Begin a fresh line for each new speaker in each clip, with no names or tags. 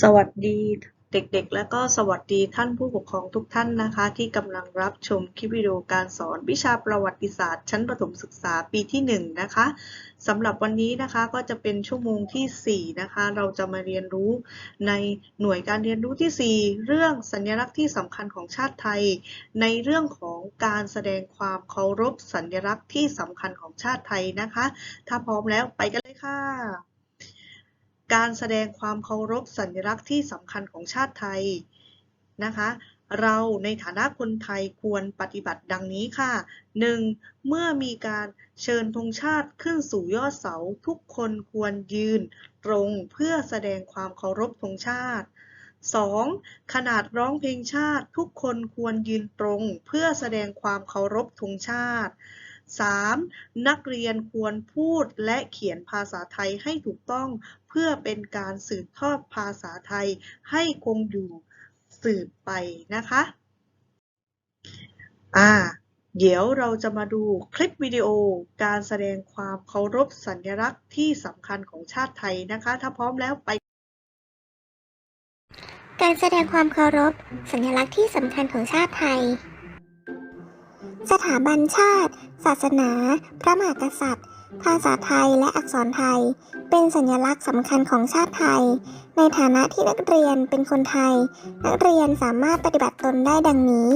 สวัสดีเด็กๆ และก็สวัสดีท่านผู้ปกครองทุกท่านนะคะ ที่กำลังรับชมคลิปวิดีโอการสอนวิชาประวัติศาสตร์ ชั้นประถมศึกษาปีที่1นะคะสำหรับวันนี้นะคะก็จะเป็นชั่วโมงทีสี่4นะคะเราจะมาเรียนรู้ในหน่วยการเรียนรู้ที่ 4 เรื่องสัญลักษณ์ที่สำคัญของชาติไทย ในเรื่องของการแสดงความเคารพสัญลักษณ์ที่สำคัญของชาติไทยนะคะ ถ้าพร้อมแล้วไปกันเลยค่ะ การแสดงความเคารพสัญลักษณ์ที่สำคัญของชาติไทยนะคะ เราในฐานะคนไทยควรปฏิบัติดังนี้ค่ะ 1. เมื่อมีการเชิญธงชาติขึ้นสู่ยอดเสาทุกคนควรยืนตรงเพื่อแสดงความเคารพธงชาติ 2. ขนาดร้องเพลงชาติทุกคนควรยืนตรง เพื่อแสดงความเคารพธงชาติ 3. นักเรียนควรพูดและเขียนภาษาไทยให้ถูกต้อง เพื่อเป็นการสืบทอดภาษาไทยให้คงอยู่สืบไปนะคะ อ่า เดี๋ยวเราจะมาดูคลิปวิดีโอการแสดงความเคารพสัญลักษณ์ที่สำคัญของชาติไทยนะคะ ถ้าพร้อมแล้วไป
การแสดงความเคารพ สัญลักษณ์ที่สำคัญของชาติไทย สถาบันชาติ ศาสนา พระมหากษัตริย์ ภาษาไทยและอักษรไทย เป็นสัญลักษณ์สำคัญของชาติไทย ในฐานะที่นักเรียนเป็นคนไทย นักเรียนสามารถปฏิบัติตนได้ดังนี้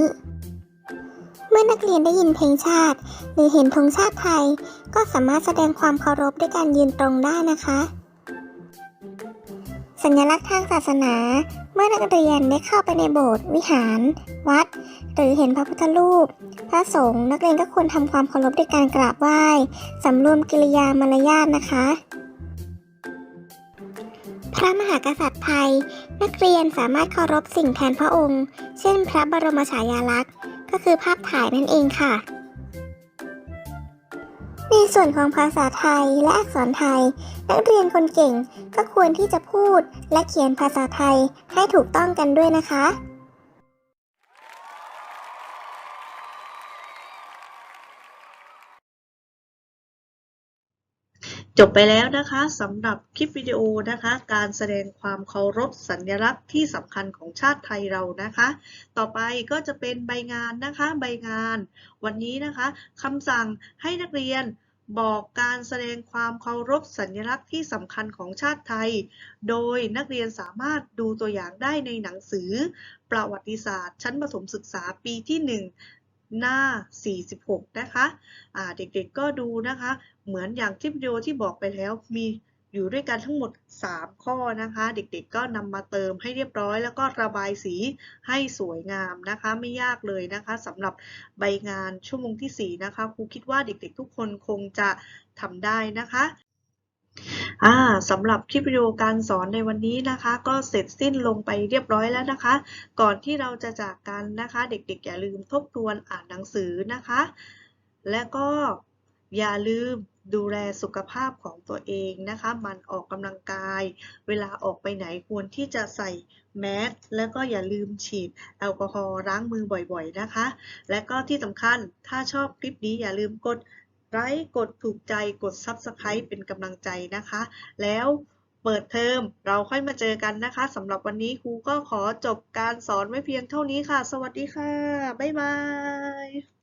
เมื่อนักเรียนได้ยินเพลงชาติ หรือเห็นธงชาติไทย ก็สามารถแสดงความเคารพด้วยการยืนตรงได้นะคะ สัญลักษณ์ทางศาสนา เมื่อนักเรียนได้เข้าไปในโบสถ์วิหาร วัด หรือเห็นพระพุทธรูป พระสงฆ์นักเรียนก็ควรทำความเคารพด้วยการกราบไหว้สำรวมกิริยามารยาทนะคะ พระมหากษัตริย์ไทย นักเรียนสามารถเคารพสิ่งแทนพระองค์ เช่น พระบรมฉายาลักษณ์ ก็คือภาพถ่ายนั่นเองค่ะ ในส่วนของภาษาไทยและอักษรไทย นักเรียนคนเก่งก็ควรที่จะพูดและเขียนภาษาไทยให้ถูกต้องกันด้วยนะคะ
จบไปแล้วนะคะสำหรับคลิปวิดีโอนะคะ การแสดงความเคารพสัญลักษณ์ที่สำคัญของชาติไทยเรานะคะ ต่อไปก็จะเป็นใบงานนะคะ ใบงาน วันนี้นะคะคำสั่งให้นักเรียน บอกการแสดงความเคารพสัญลักษณ์ที่สำคัญของชาติไทย โดยนักเรียนสามารถดูตัวอย่างได้ในหนังสือ ประวัติศาสตร์ ชั้นประถมศึกษาปีที่ 1 หน้า 46 นะคะะเด็กๆก็ดูนะคะ เหมือนอย่างคลิปวิดีโอที่บอกไปแล้วมี อยู่ด้วยกันทั้งหมด 3 ข้อนะคะ เด็กๆก็นำมาเติมให้เรียบร้อย แล้วก็ระบายสีให้สวยงามนะคะ ไม่ยากเลยนะคะสำหรับใบงานชั่วโมงที่ 4 นะคะครูคิดว่าเด็กๆ ทุกคนคงจะทำได้นะคะสำหรับคลิปวิดีโอการสอนในวันนี้นะคะ ก็เสร็จสิ้นลงไปเรียบร้อยแล้วนะคะ ก่อนที่เราจะจากกันนะคะ เด็กๆ อย่าลืมทบทวนอ่านหนังสือนะคะ และก็อย่าลืมดูแลสุขภาพของตัวเองนะคะ มันออกกำลังกาย เวลาออกไปไหนควรที่จะใส่แมสแล้วก็อย่าลืมฉีดแอลกอฮอล์ล้างมือบ่อยๆนะคะ และก็ที่สำคัญถ้าชอบคลิปนี้อย่าลืมกดไลค์กดถูกใจกด Subscribe เป็นกำลังใจนะคะ แล้วเปิดเทอมเราค่อยมาเจอกันนะคะสำหรับวันนี้ครูก็ขอจบการสอนไว้เพียงเท่านี้ค่ะ สวัสดีค่ะ บ๊ายบาย